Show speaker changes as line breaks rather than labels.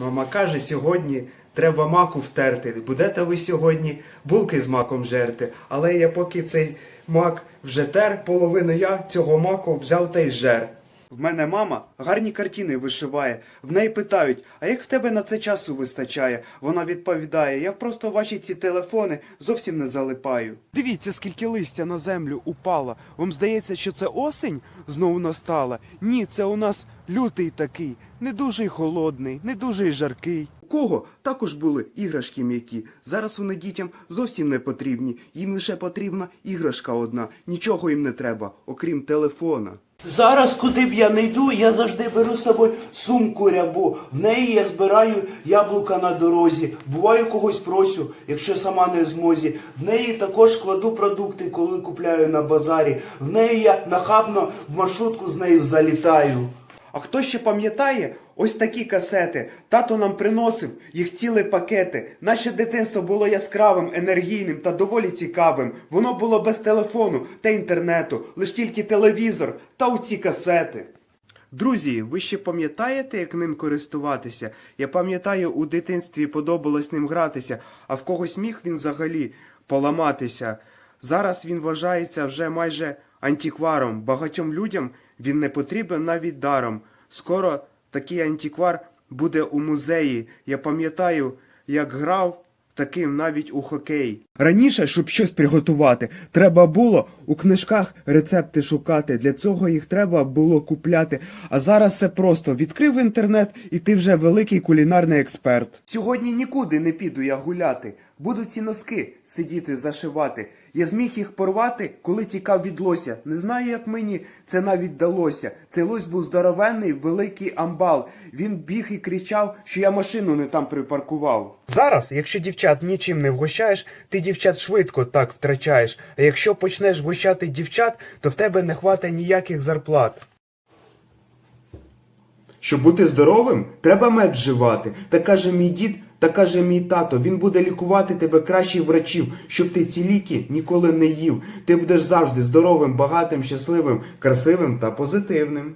Мама каже, сьогодні треба маку втерти. Будете ви сьогодні булки з маком жерти. Але я поки цей мак вже тер, половину я цього маку взяв та й жер. В мене мама гарні картини вишиває. В неї питають, а як в тебе на це часу вистачає? Вона відповідає, я просто ваші ці телефони зовсім не залипаю. Дивіться, скільки листя на землю упало. Вам здається, що це осень знову настала? Ні, це у нас лютий такий, не дуже й холодний, не дуже й жаркий. У кого також були іграшки м'які. Зараз вони дітям зовсім не потрібні. Їм лише потрібна іграшка одна. Нічого їм не треба, окрім телефона.
Зараз, куди б я не йду, я завжди беру з собою сумку рябу. В неї я збираю яблука на дорозі. Буваю когось просю, якщо сама не в змозі. В неї також кладу продукти, коли купляю на базарі. В неї я нахабно в маршрутку з нею залітаю.
А хто ще пам'ятає ось такі касети? Тато нам приносив їх цілі пакети. Наше дитинство було яскравим, енергійним та доволі цікавим. Воно було без телефону та інтернету, лиш тільки телевізор та оці касети. Друзі, ви ще пам'ятаєте, як ним користуватися? Я пам'ятаю, у дитинстві подобалось ним гратися, а в когось міг він взагалі поламатися. Зараз він вважається вже майже антикваром. Багатьом людям він не потрібен навіть даром. Скоро такий антиквар буде у музеї. Я пам'ятаю, як грав таким навіть у хокей. Раніше, щоб щось приготувати, треба було у книжках рецепти шукати. Для цього їх треба було купляти. А зараз все просто відкрив інтернет, і ти вже великий кулінарний експерт. Сьогодні нікуди не піду я гуляти. Буду ці носки сидіти зашивати. Я зміг їх порвати, коли тікав від лося. Не знаю, як мені це навіть далося. Цей лось був здоровенний, великий амбал. Він біг і кричав, що я машину не там припаркував. Зараз, якщо дівчат нічим не вгощаєш, ти дівчат швидко так втрачаєш. А якщо почнеш вгощати дівчат, то в тебе не хватає ніяких зарплат. Щоб бути здоровим, треба мед вживати. Так каже мій дід, та каже мій тато. Він буде лікувати тебе кращих врачів, щоб ти ці ліки ніколи не їв. Ти будеш завжди здоровим, багатим, щасливим, красивим та позитивним.